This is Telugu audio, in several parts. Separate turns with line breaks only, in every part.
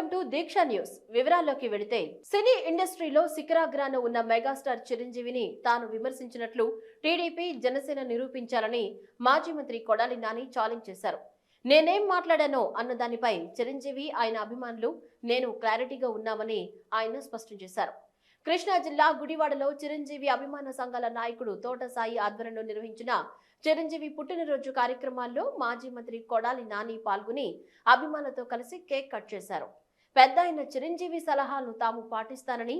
Welcome to Deeksha news. వివరాల్లోకి వెళితే సినీ ఇండస్ట్రీలో శిఖరాగ్రాన ఉన్న మెగాస్టార్ చిరంజీవిని తాను విమర్శించినట్లు టీడీపీ జనసేన నిరూపించాలని మాజీ మంత్రి కొడాలి నాని ఛాలెంజ్ చేశారు. నేనేం మాట్లాడానో అన్న దానిపై చిరంజీవి ఆయన అభిమానులు నేను క్లారిటీగా ఉన్నామని ఆయన స్పష్టం చేశారు. కృష్ణా జిల్లా గుడివాడలో చిరంజీవి అభిమాన సంఘాల నాయకుడు తోట సాయి ఆధ్వర్యంలో నిర్వహించిన చిరంజీవి పుట్టినరోజు కార్యక్రమాల్లో మాజీ మంత్రి కొడాలి నాని పాల్గొని అభిమానులతో కలిసి కేక్ కట్ చేశారు. పెద్ద అయిన చిరంజీవి సలహాలను తాము పాటిస్తానని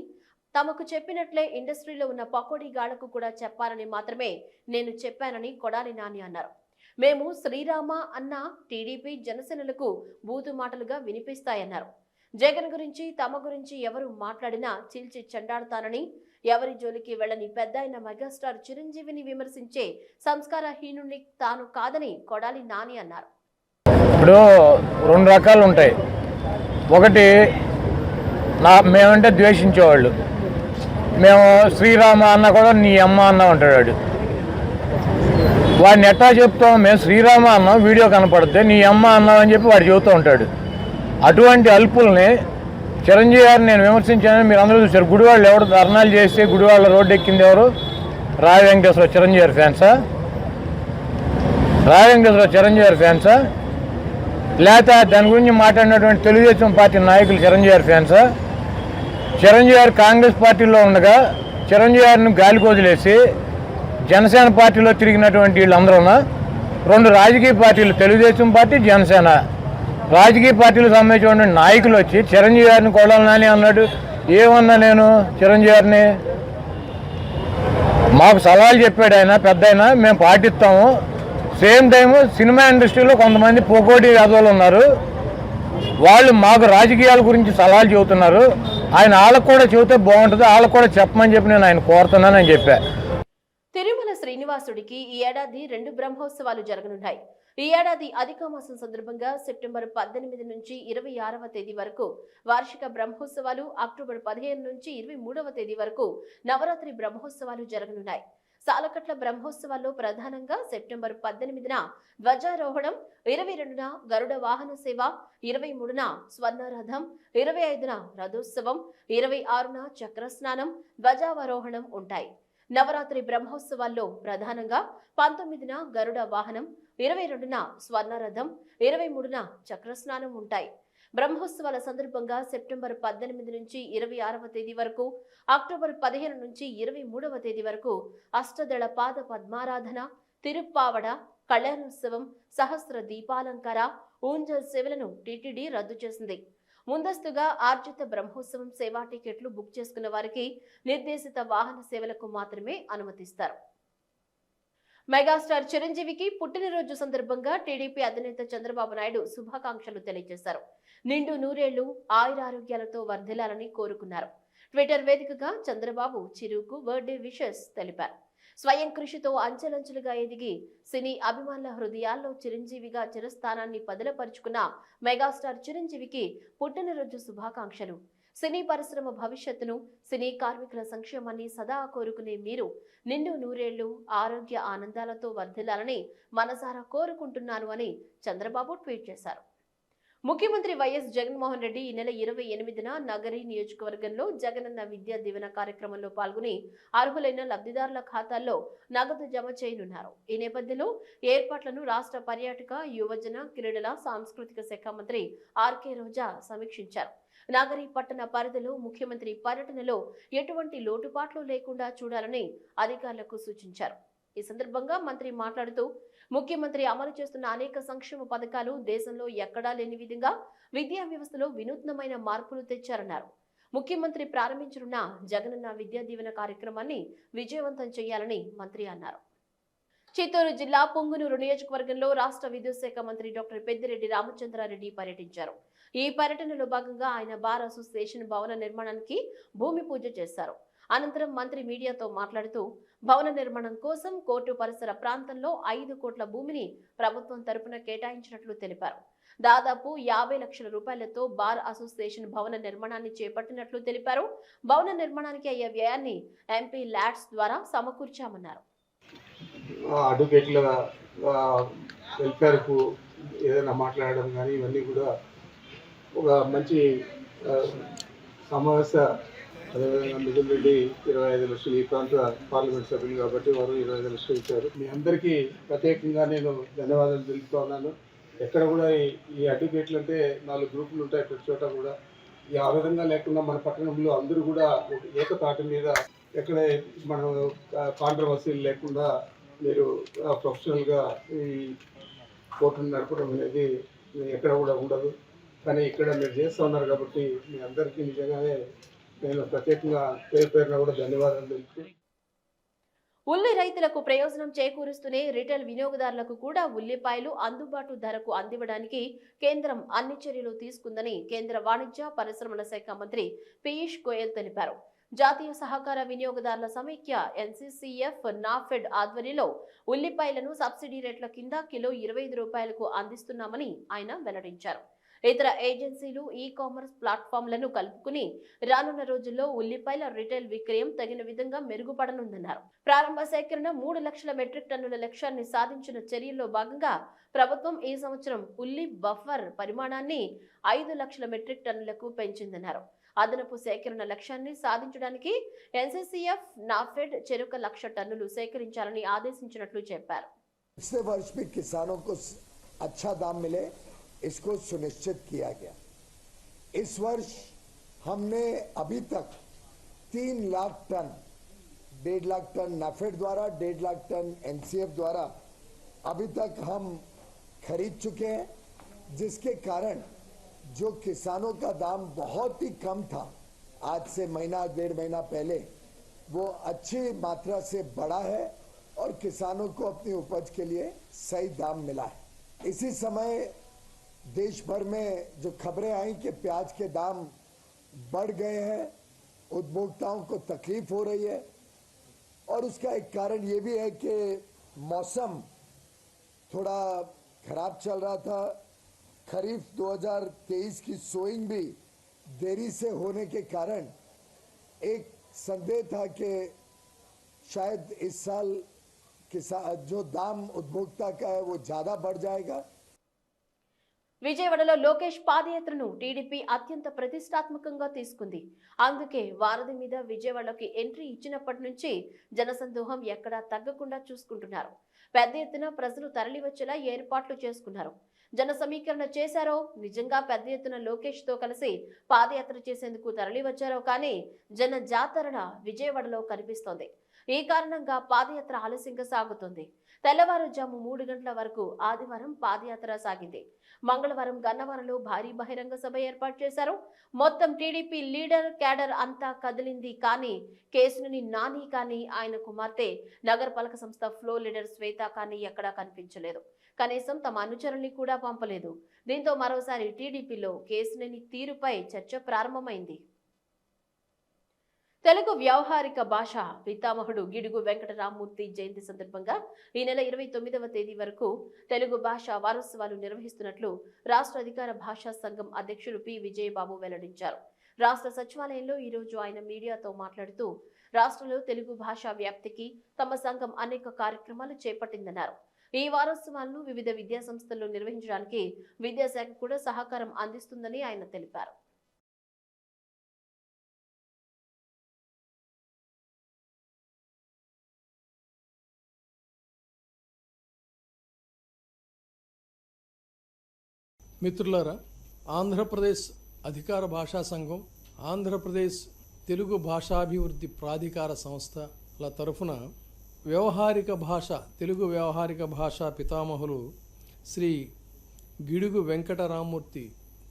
తమకు చెప్పినట్లే ఇండస్ట్రీలో ఉన్న పకోడీ గాళ్ళకు కూడా చెప్పాలని మాత్రమే నేను చెప్పానని కొడాలి నాని అన్నారు. మేము శ్రీరామ అన్న టీడీపీ జనసేనలకు బూతు మాటలుగా వినిపిస్తాయన్నారు. జగన్ గురించి తమ గురించి ఎవరు మాట్లాడినా చీల్చి చెండాడుతానని ఎవరి జోలికి వెళ్ళని పెద్ద అయిన మెగాస్టార్ చిరంజీవిని విమర్శించే సంస్కారహీనుని తాను కాదని కొడాలి నాని అన్నారు.
ఇప్పుడు రెండు రకాలు ఉంటాయి ఒకటి నా మేమంటే ద్వేషించేవాళ్ళు. మేము శ్రీరామ అన్న కూడా నీ అమ్మ అన్న ఉంటాడు వాడు. వాడిని ఎట్టా చెప్తాం మేము శ్రీరామ అన్నాం వీడియో కనపడితే నీ అమ్మ అన్నాం అని చెప్పి వాడు చెబుతూ ఉంటాడు. అటువంటి అల్పుల్ని చిరంజీవి గారిని నేను విమర్శించానని మీరు అందరూ చూశారు. గుడివాళ్ళు ఎవరు ధర్నాలు చేస్తే గుడివాళ్ళ రోడ్డు ఎక్కింది ఎవరు? రాయ వెంకటేశ్వర చిరంజీవి గారి ఫ్యాన్సా? రాయ వెంకటేశ్వర చిరంజీవి గారి ఫ్యాన్సా? లేక దాని గురించి మాట్లాడినటువంటి తెలుగుదేశం పార్టీ నాయకులు చిరంజీవి గారి ఫ్యాన్స్. చిరంజీవి గారు కాంగ్రెస్ పార్టీలో ఉండగా చిరంజీవి గారిని గాలికి వదిలేసి జనసేన పార్టీలో తిరిగినటువంటి వీళ్ళందరూ రెండు రాజకీయ పార్టీలు తెలుగుదేశం పార్టీ జనసేన. రాజకీయ పార్టీలకు సంబంధించినటువంటి నాయకులు వచ్చి చిరంజీవి గారిని కొడాలని అన్నాడు. ఏమన్నా నేను చిరంజీవి గారిని మాకు సలహాలు చెప్పాడు ఆయన పెద్ద ఆయన మేము పాటిస్తాము. సేమ్ టైము సినిమా ఇండస్ట్రీలో కొంతమంది పోకోటి యాదవులు ఉన్నారు. వాళ్ళు మాకు రాజకీయాల గురించి సలహాలు చెబుతున్నారు. ఆయన వాళ్ళకు కూడా చెబితే బాగుంటుంది వాళ్ళకు కూడా చెప్పమని చెప్పి నేను ఆయన కోరుతున్నానని చెప్పా.
తిరుమల శ్రీనివాసుడికి ఈ ఏడాది రెండు బ్రహ్మోత్సవాలు జరగనున్నాయి. ఈ ఏడాది అధిక మాసం సందర్భంగా సెప్టెంబర్ పద్దెనిమిది నుంచి ఇరవై ఆరవ తేదీ వరకు వార్షిక బ్రహ్మోత్సవాలు అక్టోబర్ పదిహేను నుంచి ఇరవై మూడవ తేదీ వరకు నవరాత్రి బ్రహ్మోత్సవాలు జరగనున్నాయి. సాలకట్ల బ్రహ్మోత్సవాల్లో ప్రధానంగా సెప్టెంబర్ పద్దెనిమిదిన ధ్వజారోహణం ఇరవై రెండున గరుడ వాహన సేవ ఇరవై మూడున స్వర్ణరథం ఇరవై ఐదున రథోత్సవం ఇరవై ఆరున చక్రస్నానం ధ్వజావరోహణం ఉంటాయి. నవరాత్రి బ్రహ్మోత్సవాల్లో ప్రధానంగా పంతొమ్మిదిన గరుడ వాహనం ఇరవై రెండున స్వర్ణరథం ఇరవై మూడున చక్రస్నానం ఉంటాయి. బ్రహ్మోత్సవాల సందర్భంగా సెప్టెంబర్ పద్దెనిమిది నుంచి ఇరవై ఆరవ తేదీ వరకు అక్టోబర్ పదిహేను నుంచి ఇరవై మూడవ తేదీ వరకు అష్టదళ పాద పద్మారాధన తిరుప్పావడ కళ్యాణోత్సవం సహస్ర దీపాలంకార ఊంజల్ సేవలను టీటీడీ రద్దు చేసింది. ముందస్తుగా ఆర్జిత బ్రహ్మోత్సవం సేవా టికెట్లు బుక్ చేసుకున్న వారికి నిర్దేశిత వాహన సేవలకు మాత్రమే అనుమతిస్తారు. మెగాస్టార్ చిరంజీవికి పుట్టినరోజు సందర్భంగా టీడీపీ అధినేత చంద్రబాబు నాయుడు శుభాకాంక్షలు తెలియజేశారు. నిండు నూరేళ్ళు ఆయురారోగ్యాలతో వర్ధిల్లాలని కోరుకున్నారు. ట్విట్టర్ వేదికగా చంద్రబాబు చిరుకు బర్త్డే విషెస్ తెలిపారు. స్వయం కృషితో అంచెలంచెలుగా ఎదిగి సినీ అభిమానుల హృదయాల్లో చిరంజీవిగా చిరస్థానాన్ని పదిలపరుచుకున్న మెగాస్టార్ చిరంజీవికి పుట్టినరోజు శుభాకాంక్షలు. సినీ పరిశ్రమ భవిష్యత్తును సినీ కార్మికుల సంక్షేమాన్ని సదా కోరుకునే మీరు నిండు నూరేళ్ళు ఆరోగ్య ఆనందాలతో వర్ధిల్లాలని మనసారా కోరుకుంటున్నాను అని చంద్రబాబు ట్వీట్ చేశారు. ముఖ్యమంత్రి వైఎస్ జగన్మోహన్ రెడ్డి ఈ నెల ఇరవై ఎనిమిదిన నగరి నియోజకవర్గంలో జగనన్న విద్యా దీవెన కార్యక్రమంలో పాల్గొని అర్హులైన లబ్ధిదారుల ఖాతాల్లో నగదు జమ చేయనున్నారు. ఈ నేపథ్యంలో ఏర్పాట్లను రాష్ట్ర పర్యాటక యువజన క్రీడల సాంస్కృతిక శాఖ మంత్రి ఆర్కే రోజా సమీక్షించారు. నగరి పట్టణ పరిధిలో ముఖ్యమంత్రి పర్యటనలో ఎటువంటి లోటుపాట్లు లేకుండా చూడాలని అధికారులకు సూచించారు. ఈ సందర్భంగా మంత్రి మాట్లాడుతూ ముఖ్యమంత్రి అమలు చేస్తున్న అనేక సంక్షేమ పథకాలు దేశంలో ఎక్కడా లేని విధంగా విద్యా వ్యవస్థలో వినూత్నమైన మార్పులు తెచ్చారన్నారు. ముఖ్యమంత్రి ప్రారంభించనున్న జగనన్న విద్యా దీవెన కార్యక్రమాన్ని విజయవంతం చేయాలని మంత్రి అన్నారు. చిత్తూరు జిల్లా పొంగునూరు నియోజకవర్గంలో రాష్ట్ర విద్యుత్ శాఖ మంత్రి డాక్టర్ పెద్దిరెడ్డి రామచంద్రారెడ్డి పర్యటించారు. ఈ పర్యటనలో భాగంగా ఆయన బార్ అసోసియేషన్ భవన నిర్మాణానికి భూమి పూజ చేశారు. అనంతరం మంత్రి మీడియాతో మాట్లాడుతూ భవన నిర్మాణం కోసం కోర్టు పరిసర ప్రాంతంలో ఐదు కోట్ల భూమిని ప్రభుత్వం తరపున కేటాయించినట్లు తెలిపారు. దాదాపు యాభై లక్షల రూపాయలతో బార్ అసోసియేషన్ భవన నిర్మాణాన్ని చేపట్టినట్లు తెలిపారు. భవన నిర్మాణానికి అయ్యే వ్యయాన్ని ఎంపీ ల్యాడ్స్ ద్వారా సమకూర్చామన్నారు.
అడ్వకేట్ల వెల్ఫేర్కు ఏదైనా మాట్లాడడం కానీ ఇవన్నీ కూడా ఒక మంచి సమావేశ అదేవిధంగా మిథున్ రెడ్డి ఇరవై ఐదు లక్షలు ఈ ప్రాంత పార్లమెంట్ సభ్యులు కాబట్టి వారు ఇరవై ఐదు లక్షలు ఇచ్చారు. మీ అందరికీ ప్రత్యేకంగా నేను ధన్యవాదాలు తెలుపుతా ఉన్నాను. ఎక్కడ కూడా ఈ- అడ్వకేట్లు అంటే నాలుగు గ్రూపులు ఉంటాయి ప్రతి చోట కూడా. ఈ ఆ విధంగా లేకుండా మన పట్టణంలో అందరూ కూడా ఒక ఏకతాటి మీద ఎక్కడ మనం కాంట్రవర్సీలు లేకుండా మీరు ప్రొఫెషనల్గా ఈ కోర్టును నడపడం అనేది ఎక్కడ కూడా ఉండదు. కానీ ఇక్కడ మీరు చేస్తూ ఉన్నారు కాబట్టి మీ అందరికీ నిజంగానే నేను ప్రత్యేకంగా పేరు పేరున కూడా ధన్యవాదాలు తెలుపుతూ
ఉల్లి రైతులకు ప్రయోజనం చేకూరుస్తూనే రిటైల్ వినియోగదారులకు కూడా ఉల్లిపాయలు అందుబాటు ధరకు అందివ్వడానికి కేంద్రం అన్ని చర్యలు తీసుకుందని కేంద్ర వాణిజ్య పరిశ్రమల శాఖ మంత్రి పీయూష్ గోయల్ తెలిపారు. జాతీయ సహకార వినియోగదారుల సమైక్య ఎన్సీసీఎఫ్ నాఫెడ్ ఆధ్వర్యంలో ఉల్లిపాయలను సబ్సిడీ రేట్ల కింద కిలో ఇరవై ఐదు రూపాయలకు అందిస్తున్నామని ఆయన వెల్లడించారు. ఇతర ఏజెన్సీలు ఈ కామర్స్ ప్లాట్ఫామ్లను కలుపుకుని రానున్న రోజుల్లో ఉల్లిపాయల రిటైల్ విక్రయం తగిన విధంగా మెరుగుపడనుందన్నారు ప్రారంభ సేకరణ మూడు లక్షల మెట్రిక్ టన్నుల లక్ష్యాన్ని సాధించిన చర్యల్లో భాగంగా ప్రభుత్వం ఈ సంవత్సరం ఉల్లి బఫర్ పరిమాణాన్ని ఐదు లక్షల మెట్రిక్ టన్నులకు పెంచిందన్నారు అదనపు సేకరణ లక్ష్యాన్ని సాధించడానికి ఎన్సీసీఎఫ్ నాఫెడ్ చెరుక లక్ష టన్నులు సేకరించాలని ఆదేశించినట్లు చెప్పారు
पिछले वर्ष भी किसानों को स- अच्छा दाम मिले इसको सुनिश्चित किया गया। इस वर्ष हमने अभी तक तीन लाख टन, डेढ़ लाख टन नाफेड द्वारा, डेढ़ लाख टन एनसीएफ द्वारा अभी तक हम खरीद चुके हैं, जिसके कारण जो किसानों का दाम बहुत ही कम था आज से महीना, डेढ़ महीना पहले, वो अच्छी मात्रा से बढ़ा है और किसानों को अपनी उपज के लिए सही दाम मिला है। इसी समय देश भर में जो खबरें आई कि प्याज के दाम बढ़ गए हैं, उपभोक्ताओं को तकलीफ़ हो रही है, और उसका एक कारण ये भी है कि मौसम थोड़ा खराब चल रहा था। खरीफ 2023 की सोइंग भी देरी से होने के कारण एक संदेह था कि शायद इस साल किसान जो दाम उपभोक्ता का है वो ज़्यादा बढ़ जाएगा।
విజయవాడలో లోకేష్ పాదయాత్రను టీడీపీ అత్యంత ప్రతిష్టాత్మకంగా తీసుకుంది. అందుకే వారధి మీద విజయవాడలోకి ఎంట్రీ ఇచ్చినప్పటి నుంచి జనసందోహం ఎక్కడా తగ్గకుండా చూసుకుంటున్నారు. పెద్ద ఎత్తున ప్రజలు తరలివచ్చేలా ఏర్పాట్లు చేసుకున్నారు. జన సమీకరణ చేశారో నిజంగా పెద్ద ఎత్తున లోకేష్తో కలిసి పాదయాత్ర చేసేందుకు తరలివచ్చారో కానీ జన జాతరణ విజయవాడలో కనిపిస్తోంది. ఈ కారణంగా పాదయాత్ర ఆలస్యంగా సాగుతుంది. తెల్లవారుజాము మూడు గంటల వరకు ఆదివారం పాదయాత్ర సాగింది. మంగళవారం గన్నవరంలో భారీ బహిరంగ సభ ఏర్పాటు చేశారు. మొత్తం టీడీపీ లీడర్ క్యాడర్ అంతా కదిలింది. కానీ కేసుని నాని కానీ ఆయన కుమార్తె నగరపాలక సంస్థ ఫ్లో లీడర్ శ్వేత కానీ ఎక్కడా కనిపించలేదు. కనీసం తమ అనుచరుల్ని కూడా పంపలేదు. దీంతో మరోసారి టీడీపీలో కేసునేని తీరుపై చర్చ ప్రారంభమైంది. తెలుగు వ్యవహారిక భాష పితామహుడు గిడుగు వెంకటరామూర్తి జయంతి సందర్భంగా ఈ నెల ఇరవై తొమ్మిదవ తేదీ వరకు తెలుగు భాష వారోత్సవాలు నిర్వహిస్తున్నట్లు రాష్ట్ర అధికార భాషా సంఘం అధ్యక్షుడు పి. విజయబాబు వెల్లడించారు. రాష్ట్ర సచివాలయంలో ఈ రోజు ఆయన మీడియాతో మాట్లాడుతూ రాష్ట్రంలో తెలుగు భాషా వ్యాప్తికి తమ సంఘం అనేక కార్యక్రమాలు చేపట్టిందన్నారు. ఈ వారోత్సవాలను వివిధ విద్యా సంస్థల్లో నిర్వహించడానికి విద్యాశాఖ కూడా సహకారం అందిస్తుందని ఆయన తెలిపారు.
మిత్రులారా ఆంధ్రప్రదేశ్ అధికార భాషా సంఘం ఆంధ్రప్రదేశ్ తెలుగు భాషాభివృద్ధి ప్రాధికార సంస్థల తరఫున వ్యవహారిక భాష తెలుగు వ్యవహారిక భాషా పితామహులు శ్రీ గిడుగు వెంకటరామూర్తి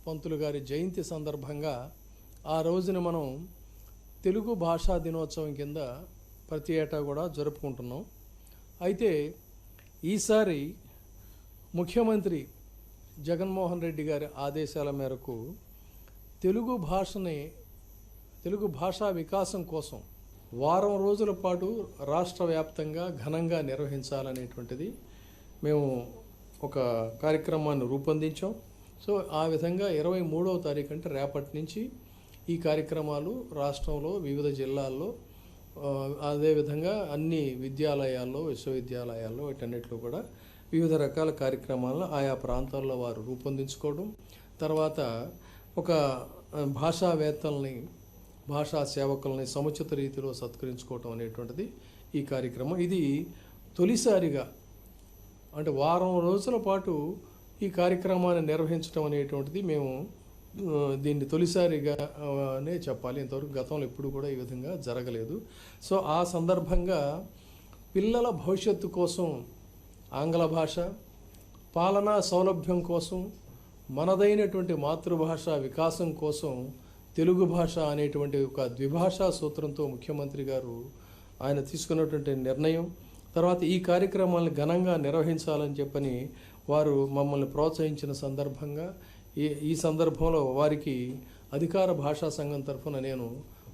పంతులు గారి జయంతి సందర్భంగా ఆ రోజున మనం తెలుగు భాషా దినోత్సవం కింద ప్రతి ఏటా కూడా జరుపుకుంటున్నాం. అయితే ఈసారి ముఖ్యమంత్రి జగన్మోహన్ రెడ్డి గారి ఆదేశాల మేరకు తెలుగు భాషని తెలుగు భాషా వికాసం కోసం వారం రోజుల పాటు రాష్ట్ర వ్యాప్తంగా ఘనంగా నిర్వహించాలనేటువంటిది మేము ఒక కార్యక్రమాన్ని రూపొందించాం. సో ఆ విధంగా ఇరవై మూడవ తారీఖు అంటే రేపటి నుంచి ఈ కార్యక్రమాలు రాష్ట్రంలో వివిధ జిల్లాల్లో అదేవిధంగా అన్ని విద్యాలయాల్లో విశ్వవిద్యాలయాల్లో వీటన్నిటిలో కూడా వివిధ రకాల కార్యక్రమాలను ఆయా ప్రాంతాల్లో వారు రూపొందించుకోవడం తర్వాత ఒక భాషావేత్తల్ని భాషా సేవకుల్ని సముచిత రీతిలో సత్కరించుకోవటం అనేటువంటిది ఈ కార్యక్రమం. ఇది తొలిసారిగా అంటే వారం రోజుల పాటు ఈ కార్యక్రమాన్ని నిర్వహించడం అనేటువంటిది మేము దీన్ని తొలిసారిగా చెప్పాలి. ఇంతవరకు గతంలో ఎప్పుడు కూడా ఈ విధంగా జరగలేదు. సో ఆ సందర్భంగా పిల్లల భవిష్యత్తు కోసం ఆంగ్ల భాష పాలనా సౌలభ్యం కోసం మనదైనటువంటి మాతృభాష వికాసం కోసం తెలుగు భాష అనేటువంటి ఒక ద్విభాషా సూత్రంతో ముఖ్యమంత్రి గారు ఆయన తీసుకున్నటువంటి నిర్ణయం తర్వాత ఈ కార్యక్రమాలను ఘనంగా నిర్వహించాలని చెప్పని వారు మమ్మల్ని ప్రోత్సహించిన సందర్భంగా ఈ ఈ సందర్భంలో వారికి అధికార భాషా సంఘం తరఫున నేను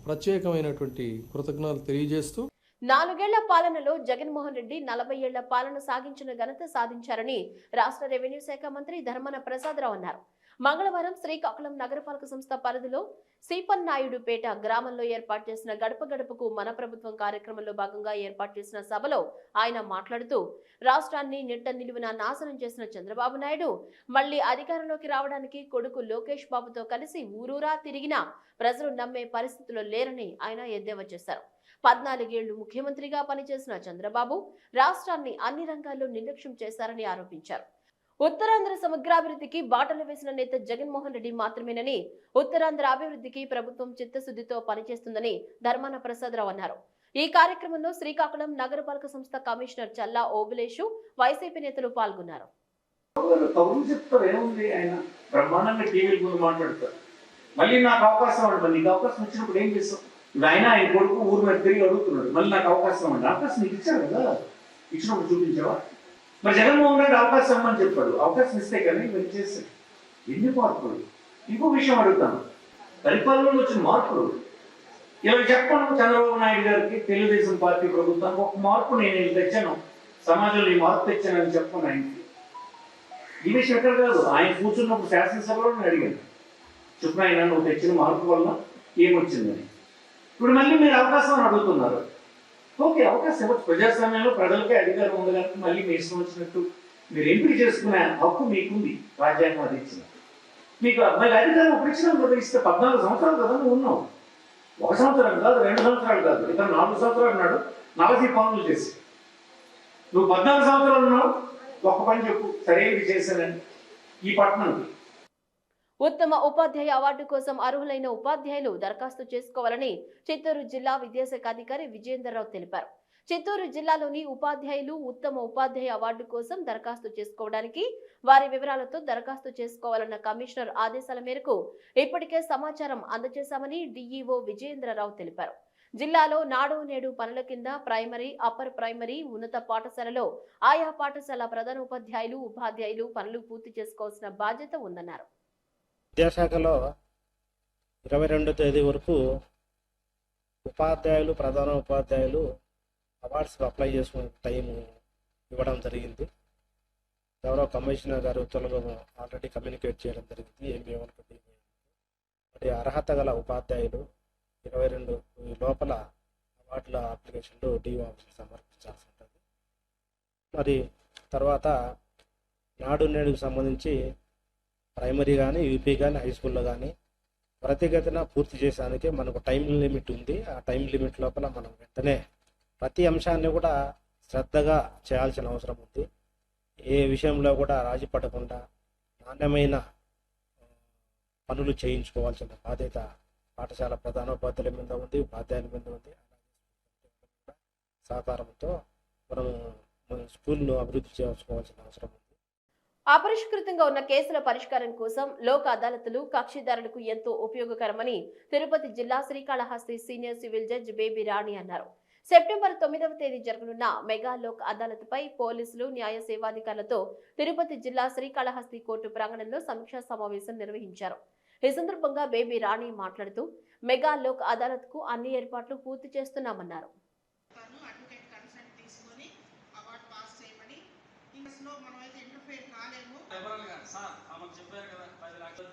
ప్రత్యేకమైనటువంటి కృతజ్ఞతలు తెలియజేస్తూ
నాలుగేళ్ళ పాలనలో జగన్మోహన్ రెడ్డి నలభై ఏళ్ళ పాలన సాగించిన ఘనత సాధించారని రాష్ట్ర రెవెన్యూ శాఖ మంత్రి ధర్మన ప్రసాదరావు అన్నారు. మంగళవారం శ్రీకాకుళం నగరపాలక సంస్థ పరిధిలో సీపన్నాయుడుపేట గ్రామంలో ఏర్పాటు చేసిన గడప గడపకు మన ప్రభుత్వం కార్యక్రమంలో భాగంగా ఏర్పాటు చేసిన సభలో ఆయన మాట్లాడుతూ రాష్ట్రాన్ని నిట్ట నిలువున నాశనం చేసిన చంద్రబాబు నాయుడు మళ్ళీ అధికారంలోకి రావడానికి కొడుకు లోకేష్ బాబుతో కలిసి ఊరూరా తిరిగినా ప్రజలు నమ్మే పరిస్థితిలో లేరని ఆయన ఎద్దేవా చేశారు. పద్నాలుగేళ్ళు ముఖ్యమంత్రిగా పనిచేసిన చంద్రబాబు రాష్ట్రాన్ని అన్ని రంగాల్లో నిర్లక్ష్యం చేశారని ఆరోపించారు. ఉత్తరాంధ్ర సమగ్రాభివృద్ధికి బాటలు వేసిన నేత జగన్మోహన్ రెడ్డి మాత్రమేనని ఉత్తరాంధ్ర అభివృద్ధికి ప్రభుత్వం చిత్తశుద్ధితో పనిచేస్తుందని ధర్మాన ప్రసాదరావు అన్నారు. ఈ కార్యక్రమంలో శ్రీకాకుళం నగరపాలక సంస్థ కమిషనర్ చల్లా ఓబులేషు వైసీపీ నేతలు పాల్గొన్నారు.
మళ్ళీ నాకు అవకాశం ఇవ్వండి నీకు అవకాశం వచ్చినప్పుడు ఏం చేస్తావు? ఇప్పుడు ఆయన ఆయన కొడుకు ఊరు మీద తిరిగి అడుగుతున్నాడు. మళ్ళీ నాకు అవకాశం ఇవ్వండి అవకాశం నీకు ఇచ్చాడు కదా? ఇచ్చినప్పుడు చూపించావా? మరి జగన్మోహన్ రెడ్డి అవకాశం ఇవ్వమని చెప్పాడు. అవకాశం ఇస్తే కానీ మీరు చేశాడు. ఎన్ని మార్పులు? ఇంకో విషయం అడుగుతాను. పరిపాలనలో వచ్చిన మార్పులు. ఇలా చెప్పను చంద్రబాబు నాయుడు గారికి తెలుగుదేశం పార్టీ ప్రభుత్వానికి ఒక మార్పు నేను తెచ్చాను. సమాజంలో ఈ మార్పు తెచ్చానని చెప్పాను ఆయనకి. ఈ విషయం ఎక్కడ కాదు. ఆయన కూర్చున్నప్పుడు శాసనసభలో నేను అడిగాను. చెప్పిన ఆయన నువ్వు తెచ్చిన మార్పు వల్ల ఏమొచ్చిందని. ఇప్పుడు మళ్ళీ మీరు అవకాశం అడుగుతున్నారు. ఓకే అవకాశం ఇవ్వచ్చు. ప్రజాస్వామ్యంలో ప్రజలకే అధికారం ఉంది కనుక మళ్ళీ మీ ఇష్టం వచ్చినట్టు మీరు ఎంపిక చేసుకునే హక్కు మీకుంది రాజ్యాంగం అది ఇచ్చిన మీకు మళ్ళీ అధికారం ఒక ఇచ్చినాం కదా ఇస్తే పద్నాలుగు సంవత్సరాలు కదా నువ్వు ఉన్నావు. ఒక సంవత్సరం కాదు రెండు సంవత్సరాలు కాదు ఇతను నాలుగు సంవత్సరాలు ఉన్నాడు నలభై పనులు చేసి. నువ్వు పద్నాలుగు సంవత్సరాలు ఉన్నావు ఒక పని చెప్పు సరైనది చేశానని. ఈ పట్టణంకి
ఉత్తమ ఉపాధ్యాయ అవార్డు కోసం అర్హులైన ఉపాధ్యాయులు దరఖాస్తు చేసుకోవాలని చిత్తూరు జిల్లా విద్యాశాఖ అధికారి విజయేందర్రావు తెలిపారు. చిత్తూరు జిల్లాలోని ఉపాధ్యాయులు ఉత్తమ ఉపాధ్యాయ అవార్డు కోసం దరఖాస్తు చేసుకోవడానికి వారి వివరాలతో దరఖాస్తు చేసుకోవాలన్న కమిషనర్ ఆదేశాల మేరకు ఇప్పటికే సమాచారం అందజేశామని డీఈఓ విజయేంద్రరావు తెలిపారు. జిల్లాలో నాడు నేడు పనుల కింద ప్రైమరీ అప్పర్ ప్రైమరీ ఉన్నత పాఠశాలలో ఆయా పాఠశాల ప్రధాన ఉపాధ్యాయులు ఉపాధ్యాయులు పనులు పూర్తి చేసుకోవాల్సిన బాధ్యత ఉందన్నారు.
విద్యాశాఖలో ఇరవై రెండో తేదీ వరకు ఉపాధ్యాయులు ప్రధాన ఉపాధ్యాయులు అవార్డ్స్కి అప్లై చేసుకునే టైం ఇవ్వడం జరిగింది. గౌరవ కమిషనర్ గారు ఉత్తర్వులు ఆల్రెడీ కమ్యూనికేట్ చేయడం జరిగింది. ఎంబీఓ మరి అర్హత గల ఉపాధ్యాయులు ఇరవై రెండు లోపల అవార్డుల అప్లికేషన్లు డిఓ ఆఫీస్కి సమర్పించాల్సి ఉంటుంది. మరి తర్వాత నాడు నేడుకు సంబంధించి ప్రైమరీ కానీ యూపీ కానీ హై స్కూల్లో కానీ ప్రతిగతిన పూర్తి చేసేదానికి మనకు టైం లిమిట్ ఉంది. ఆ టైం లిమిట్ లోపల మనం వెంటనే ప్రతి అంశాన్ని కూడా శ్రద్ధగా చేయాల్సిన అవసరం ఉంది. ఏ విషయంలో కూడా రాజీ పడకుండా నాణ్యమైన పనులు చేయించుకోవాల్సిన బాధ్యత పాఠశాల ప్రధానోపాధ్యాయుల మీద ఉంది ఉపాధ్యాయుల మీద ఉంది. సహకారంతో మనం మన స్కూల్ను అభివృద్ధి చేసుకోవాల్సిన అవసరం ఉంది.
అపరిష్కృతంగా ఉన్న కేసుల పరిష్కారం కోసం లోక్ అదాలతులు కక్షిదారులకు ఎంతో ఉపయోగకరమని తిరుపతి జిల్లా Srikalahasti senior civil judge Baby Rani అన్నారు. సెప్టెంబర్ తొమ్మిదవ తేదీ జరగనున్న మెగా లోక్ అదాలత్పై పోలీసులు న్యాయ సేవాధికారులతో తిరుపతి జిల్లా శ్రీకాళహస్తి కోర్టు ప్రాంగణంలో సమీక్షా సమావేశం నిర్వహించారు. ఈ సందర్భంగా బేబీ రాణి మాట్లాడుతూ మెగా లోక్ అదాలత్కు అన్ని ఏర్పాట్లు పూర్తి చేస్తున్నామన్నారు.
అడ్వకేట్ తీసుకొని అవార్డు పాస్ చేయమని మనమైతే కాలేము
సార్ ఆమెకు చెప్పారు కదా పది లక్షలు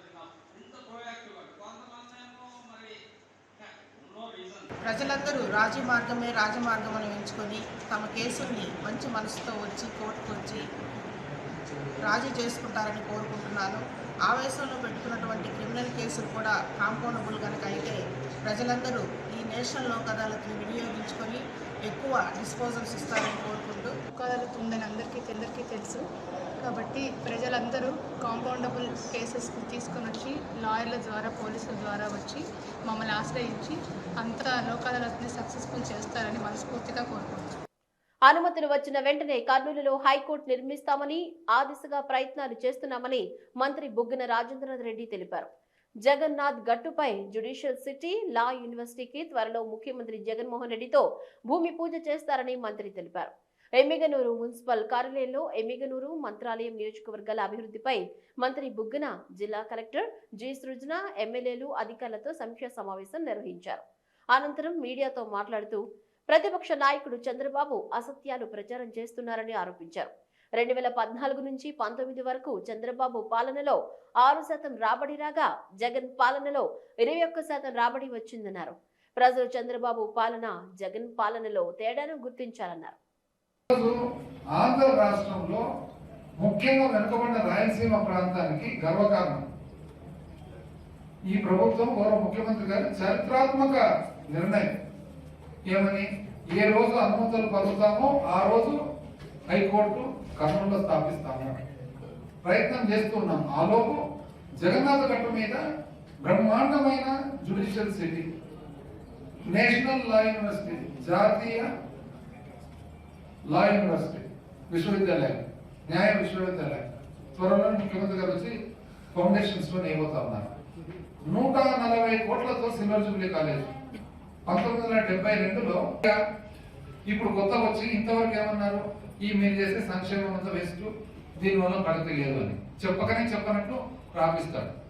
ఇంత ప్రోయాక్టివ్ కొంతమంది ఏమో మరి నో రీజన్
ప్రజలందరూ రాజీ మార్గమే రాజమార్గం అని ఎంచుకొని తమ కేసుల్ని మంచి మనసుతో వచ్చి కోర్టుకు వచ్చి రాజీ చేసుకుంటారని కోరుకుంటున్నాను. ఆవేశంలో పెట్టుకున్నటువంటి క్రిమినల్ కేసులు కూడా కాంపౌండబుల్ కనుక అయితే ప్రజలందరూ ఈ నేషనల్ లోక్ అదాలత్ని వినియోగించుకొని ఎక్కువ డిస్పోజల్స్ ఇస్తారని కోరుకుంటూ.
లోక్ అదాలత్ ఉందని అందరికీ అందరికీ తెలుసు. కాబట్టి ప్రజలందరూ కాంపౌండబుల్ కేసెస్ తీసుకొని వచ్చి లాయర్ల ద్వారా పోలీసుల ద్వారా వచ్చి మమ్మల్ని ఆశ్రయించి అంత లోక్ సక్సెస్ఫుల్ చేస్తారని మనస్ఫూర్తిగా కోరుకుంటున్నాను
అనుమతులు వచ్చిన వెంటనే కర్నూలులో హైకోర్టు నిర్మిస్తామని ఆ దిశగా ప్రయత్నాలు చేస్తున్నామని మంత్రి బుగ్గన రాజేంద్రనాథ్ రెడ్డి తెలిపారు. జగన్నాథ్ గట్టుపై జ్యుడిషియల్ సిటీ లా యూనివర్సిటీకి త్వరలో ముఖ్యమంత్రి జగన్మోహన్ రెడ్డితో భూమి పూజ చేస్తారని మంత్రి తెలిపారు. ఎమ్మిగనూరు మున్సిపల్ కార్యాలయంలో ఎమ్మిగనూరు మంత్రాలయం నియోజకవర్గాల అభివృద్ధిపై మంత్రి బుగ్గన జిల్లా కలెక్టర్ జి సృజన ఎమ్మెల్యేలు అధికారులతో సమీక్షా సమావేశం నిర్వహించారు. అనంతరం మీడియాతో మాట్లాడుతూ ప్రతిపక్ష నాయకుడు చంద్రబాబు అసత్యాలు ప్రచారం చేస్తున్నారని ఆరోపించారు. రెండు వేల పద్నాలుగు నుంచి పంతొమ్మిది వరకు చంద్రబాబు పాలనలో ఆరు శాతం రాబడి రాగా జగన్ పాలనలో ఇరవై ఒక్క శాతం రాబడి వచ్చిందన్నారు. ప్రజలు చంద్రబాబు పాలన జగన్ పాలనలో తేడాను గుర్తించాలన్నారు.
ఆంధ్ర రాష్ట్రంలో ముఖ్యంగా వెనుకబడిన రాయలసీమ ప్రాంతానికి గర్వకారణం. ఈ ప్రభుత్వం గౌరవ ముఖ్యమంత్రి గారి చరిత్రాత్మక నిర్ణయం. ఏమని ఏ రోజు అనుమతులు పలుకుతామో ఆ రోజు హైకోర్టు కర్నూలులో స్థాపిస్తాము. ప్రయత్నం చేస్తున్నాం. ఆలోపు జగన్నాథ గట్ట మీద బ్రహ్మాండమైన judicial city national law university జాతీయ లా యూనివర్సిటీ విశ్వవిద్యాలయం న్యాయ విశ్వవిద్యాలయం. త్వరలో ముఖ్యమంత్రి గారు వచ్చి ఫౌండేషన్ స్టోన్ వేయబోతా ఉన్నారు. నూట నలభై కోట్లతో సిల్వర్ జూబ్లీ కాలేజ్. పంతొమ్మిది వందల డెబ్బై రెండులో ఇప్పుడు కొత్త వచ్చి ఇంతవరకు ఏమన్నారు? ఈ మీరు చేసే సంక్షేమం అంతా వేస్ట్. దీనివల్ల ప్రగతి లేదు అని. చెప్పకనే చెప్పనట్టు ప్రాపిస్తాడు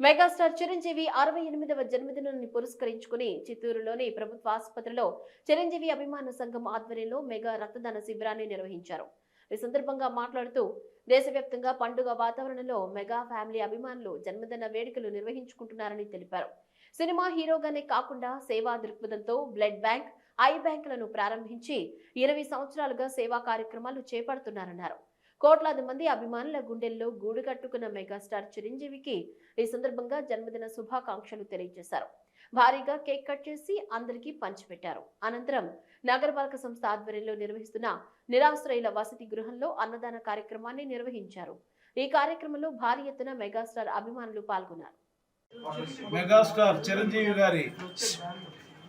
మెగాస్టార్ చిరంజీవి అరవై ఎనిమిదవ జన్మదినాన్ని పురస్కరించుకుని చిత్తూరులోని ప్రభుత్వ ఆసుపత్రిలో చిరంజీవి అభిమాన సంఘం ఆధ్వర్యంలో మెగా రక్తదాన శిబిరాన్ని నిర్వహించారు. ఈ సందర్భంగా మాట్లాడుతూ దేశవ్యాప్తంగా పండుగ వాతావరణంలో మెగా ఫ్యామిలీ అభిమానులు జన్మదిన వేడుకలు నిర్వహించుకుంటున్నారని తెలిపారు. సినిమా హీరోగానే కాకుండా సేవా దృక్పథంతో బ్లడ్ బ్యాంక్ ఐ బ్యాంకులను ప్రారంభించి ఇరవై సంవత్సరాలుగా సేవా కార్యక్రమాలు చేపడుతున్నారన్నారు. కోట్లాది మంది అభిమానుల గుండెల్లో గూడు కట్టుకున్న మెగాస్టార్ చిరంజీవికి ఈ సందర్భంగా జన్మదిన శుభాకాంక్షలు తెలియజేశారు. భారీగా కేక్ కట్ చేసి అందరికీ పంచిపెట్టారు. అనంతరం నగరపాలక సంస్థ ఆధ్వర్యంలో నిర్వహిస్తున్న నిరాశ్రయుల వసతి గృహంలో అన్నదాన కార్యక్రమాన్ని నిర్వహించారు. ఈ కార్యక్రమంలో భారీ ఎత్తున మెగాస్టార్ అభిమానులు పాల్గొన్నారు.
మెగాస్టార్ చిరంజీవి గారి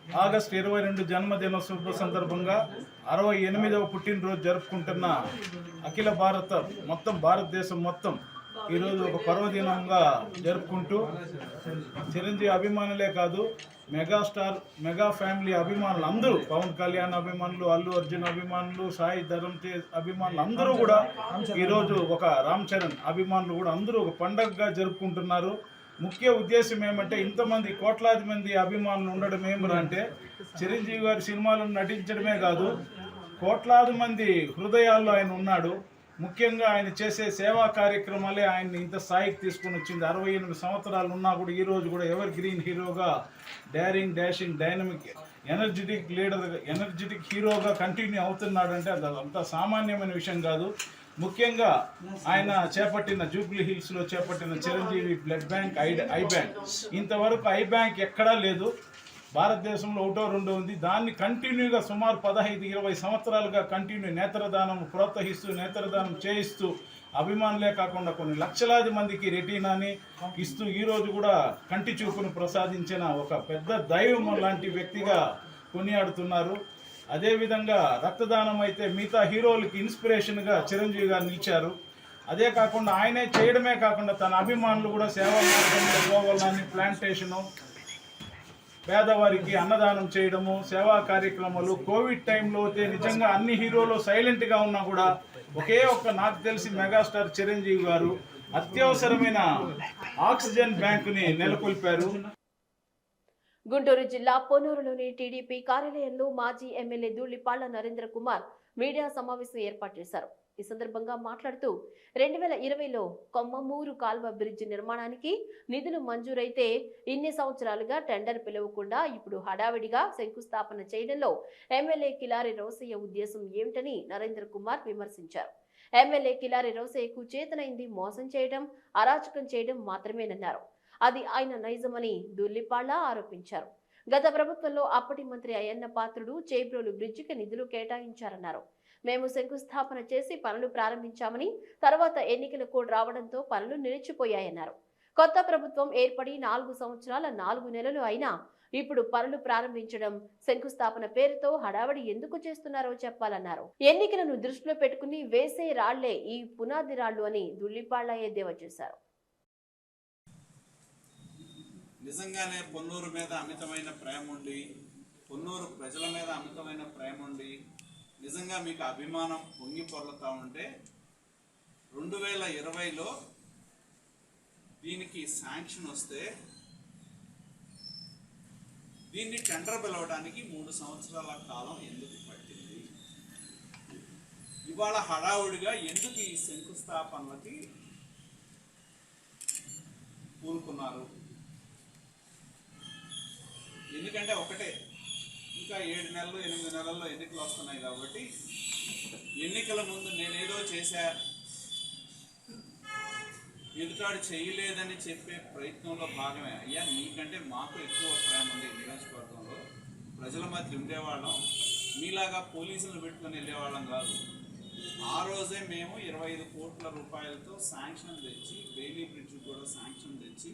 ఆగస్టు ఇరవై రెండు జన్మదిన శుభ సందర్భంగా అరవై ఎనిమిదవ పుట్టినరోజు జరుపుకుంటున్న అఖిల భారత మొత్తం భారతదేశం మొత్తం ఈరోజు ఒక పర్వదినంగా జరుపుకుంటూ చిరంజీవి అభిమానులే కాదు మెగాస్టార్ మెగా ఫ్యామిలీ అభిమానులు అందరూ పవన్ కళ్యాణ్ అభిమానులు అల్లు అర్జున్ అభిమానులు సాయి ధరమ్ తేజ్ అభిమానులు అందరూ కూడా ఈరోజు ఒక రామ్ చరణ్ అభిమానులు కూడా అందరూ ఒక పండగగా జరుపుకుంటున్నారు. ముఖ్య ఉద్దేశం ఏమంటే ఇంతమంది కోట్లాది మంది అభిమానులు ఉండడం ఏమరా అంటే చిరంజీవి గారి సినిమాలను నటించడమే కాదు కోట్లాది మంది హృదయాల్లో ఆయన ఉన్నాడు. ముఖ్యంగా ఆయన చేసే సేవా కార్యక్రమాలే ఆయన్ని ఇంత స్థాయికి తీసుకొని వచ్చింది. అరవై ఎనిమిది సంవత్సరాలు ఉన్నా కూడా ఈరోజు కూడా ఎవర్ గ్రీన్ హీరోగా daring dashing dynamic energetic leader energetic హీరోగా కంటిన్యూ అవుతున్నాడంటే అది అంత సామాన్యమైన విషయం కాదు. ముఖ్యంగా ఆయన చేపట్టిన జూబ్లీ హిల్స్లో చేపట్టిన Chiranjeevi blood bank eye eye bank. ఇంతవరకు ఐ బ్యాంక్ ఎక్కడా లేదు. భారతదేశంలో ఒకటో రెండో ఉంది. దాన్ని కంటిన్యూగా సుమారు పదహైదు ఇరవై సంవత్సరాలుగా కంటిన్యూ నేత్రదానం ప్రోత్సహిస్తూ నేత్రదానం చేయిస్తూ అభిమానులే కాకుండా కొన్ని లక్షలాది మందికి రెటీనాని ఇస్తూ ఈరోజు కూడా కంటి చూపును ప్రసాదించిన ఒక పెద్ద దైవం లాంటి వ్యక్తిగా కొనియాడుతున్నారు. అదేవిధంగా రక్తదానం అయితే మిగతా హీరోలకి ఇన్స్పిరేషన్గా చిరంజీవి గారు నిలిచారు. అదే కాకుండా ఆయనే చేయడమే కాకుండా తన అభిమానులు కూడా సేవా మార్గంలో పోవాలని ప్లాంటేషను పేదవారికి అన్నదానం చేయడము సేవా కార్యక్రమాలు కోవిడ్ టైంలో అయితే నిజంగా అన్ని హీరోలు సైలెంట్గా ఉన్నా కూడా ఒకే ఒక్క నాకు తెలిసి మెగాస్టార్ చిరంజీవి గారు అత్యవసరమైన ఆక్సిజన్ బ్యాంకుని నెలకొల్పారు.
గుంటూరు జిల్లా పొన్నూరులోని టీడీపీ కార్యాలయంలో మాజీ ఎమ్మెల్యే ధూళిపాళ్ళ నరేంద్ర కుమార్ మీడియా సమావేశం ఏర్పాటు చేశారు. ఈ సందర్భంగా మాట్లాడుతూ రెండు వేల ఇరవైలో కొమ్మమూరు కాల్వ బ్రిడ్జ్ నిర్మాణానికి నిధులు మంజూరైతే ఇన్ని సంవత్సరాలుగా టెండర్ పిలవకుండా ఇప్పుడు హడావిడిగా శంకుస్థాపన చేయడంలో ఎమ్మెల్యే కిలారి రోసయ్య ఉద్దేశం ఏమిటని నరేంద్ర కుమార్ విమర్శించారు. ఎమ్మెల్యే కిలారి రోసయ్యకు చేతనైంది మోసం చేయడం అరాచకం చేయడం మాత్రమేనన్నారు. అది ఆయన నైజమని దుల్లిపాళ్ళ ఆరోపించారు. గత ప్రభుత్వంలో అప్పటి మంత్రి అయ్యన్న పాత్రుడు చేబ్రోలు బ్రిడ్జికి నిధులు కేటాయించారన్నారు. మేము శంకుస్థాపన చేసి పనులు ప్రారంభించామని తర్వాత ఎన్నికల కోడ్ రావడంతో పనులు నిలిచిపోయాయన్నారు. కొత్త ప్రభుత్వం ఏర్పడి నాలుగు సంవత్సరాల నాలుగు నెలలు అయినా ఇప్పుడు పనులు ప్రారంభించడం శంకుస్థాపన పేరుతో హడావడి ఎందుకు చేస్తున్నారో చెప్పాలన్నారు. ఎన్నికలను దృష్టిలో పెట్టుకుని వేసే రాళ్ళే ఈ పునాది రాళ్ళు అని దుల్లిపాళ్ళ ఎద్దేవా చేశారు.
నిజంగానే పొన్నూరు మీద అమితమైన ప్రేమ ఉండి పొన్నూరు ప్రజల మీద అమితమైన ప్రేమ ఉండి నిజంగా మీకు అభిమానం పొంగి పొర్లుతా ఉంటే రెండు వేల ఇరవైలో దీనికి శాంక్షన్ వస్తే దీన్ని టెండర్ పిలవడానికి మూడు సంవత్సరాల కాలం ఎందుకు పట్టింది? ఇవాళ హడావుడిగా ఎందుకు ఈ శంకుస్థాపనలకి పూనుకున్నారు? ఎందుకంటే ఒకటే ఇంకా ఏడు నెలలు ఎనిమిది నెలల్లో ఎన్నికలు వస్తున్నాయి కాబట్టి ఎన్నికల ముందు నేనేదో చేశా. ఎదుటాడు చేయలేదని చెప్పే ప్రయత్నంలో భాగమే. అయ్యా మీకంటే మాకు ఎక్కువ ప్రేమ ఉంది నియోజకవర్గంలో. ప్రజల మధ్య ఉండేవాళ్ళం. మీలాగా పోలీసులు పెట్టుకొని వెళ్ళేవాళ్ళం కాదు. ఆ రోజే మేము ఇరవై ఐదు కోట్ల రూపాయలతో శాంక్షన్ తెచ్చి బెయిలీ బ్రిడ్జ్ కూడా శాంక్షన్ తెచ్చి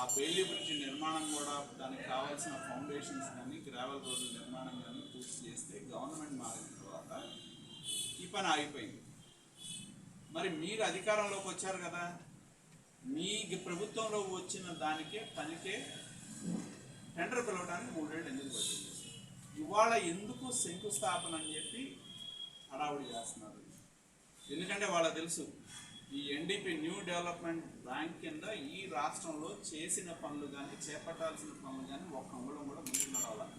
ఆ బెయిలీ బ్రిడ్జ్ నిర్మాణం కూడా దానికి కావాల్సిన ఫౌండేషన్స్ కానీ గ్రావెల్ రోడ్ల నిర్మాణం కానీ పూర్తి చేస్తే గవర్నమెంట్ మారిన తర్వాత ఈ పని ఆగిపోయింది. మరి మీరు అధికారంలోకి వచ్చారు కదా మీ ప్రభుత్వంలో వచ్చిన దానికే పనికే టెండర్ పిలవడానికి మూడేళ్ళు ఎందుకు పట్టింది? ఇవాళ ఎందుకు శంకుస్థాపన అని చెప్పి హడావుడి చేస్తున్నారు. ఎందుకంటే వాళ్ళకి తెలుసు ఈ ఎన్డీపీ న్యూ డెవలప్మెంట్ బ్యాంక్ కింద ఈ రాష్ట్రంలో చేసిన పనులు కానీ చేపట్టాల్సిన పనులు కానీ ఒక్క అంగుళం కూడా ముందు నడవాలి?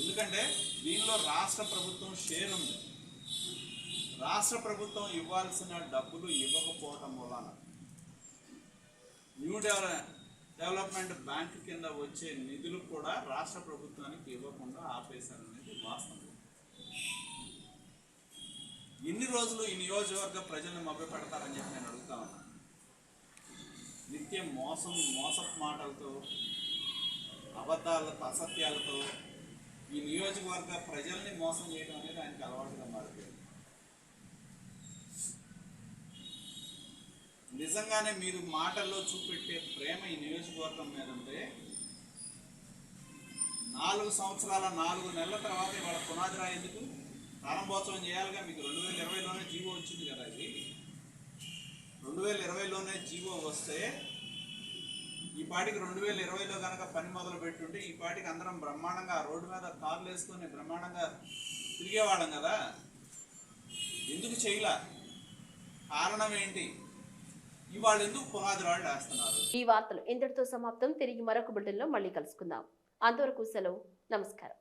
ఎందుకంటే దీనిలో రాష్ట్ర ప్రభుత్వం షేర్ ఉంది. రాష్ట్ర ప్రభుత్వం ఇవ్వాల్సిన డబ్బులు ఇవ్వకపోవటం వలన న్యూ డెవలప్ డెవలప్మెంట్ బ్యాంక్ కింద వచ్చే నిధులు కూడా రాష్ట్ర ప్రభుత్వానికి ఇవ్వకుండా ఆపేశారనేది వాస్తవం. ఎన్ని రోజులు ఈ నియోజకవర్గ ప్రజల్ని మభ్య పెడతారని చెప్పి నేను అడుగుతా ఉన్నా. నిత్యం మోసం మోసపు మాటలతో అబద్ధాలతో అసత్యాలతో ఈ నియోజకవర్గ ప్రజల్ని మోసం చేయడం అనేది ఆయనకి అలవాటుగా మారిపోయింది. నిజంగానే మీరు మాటల్లో చూపెట్టే ప్రేమ ఈ నియోజకవర్గం మీద ఉంటే నాలుగు సంవత్సరాల నాలుగు నెలల తర్వాత ఇవాళ పునాది రాయి ఎందుకు? ప్రారంభోత్సవం చేయాలిగా. మీకు రెండు వేల ఇరవైలోనే జీవో వచ్చింది కదా ఇది. రెండు వేల ఇరవైలోనే జీవో వస్తే ఈ పాటికి రెండు వేల ఇరవైలో కనుక పని మొదలు పెట్టుంటే ఈ పాటికి అందరం బ్రహ్మాండంగా రోడ్డు మీద కార్లు వేసుకొని బ్రహ్మాండంగా తిరిగేవాళ్ళం కదా. ఎందుకు చేయలా? కారణం ఏంటి? ఇవాళ ఎందుకు పునాది రాళ్ళు వేస్తున్నారు?
ఈ వార్తలు ఇంతటితో సమాప్తం. తిరిగి మరొక బిడ్డల్లో మళ్ళీ కలుసుకుందాం. అంతవరకు సెలవు. నమస్కారం.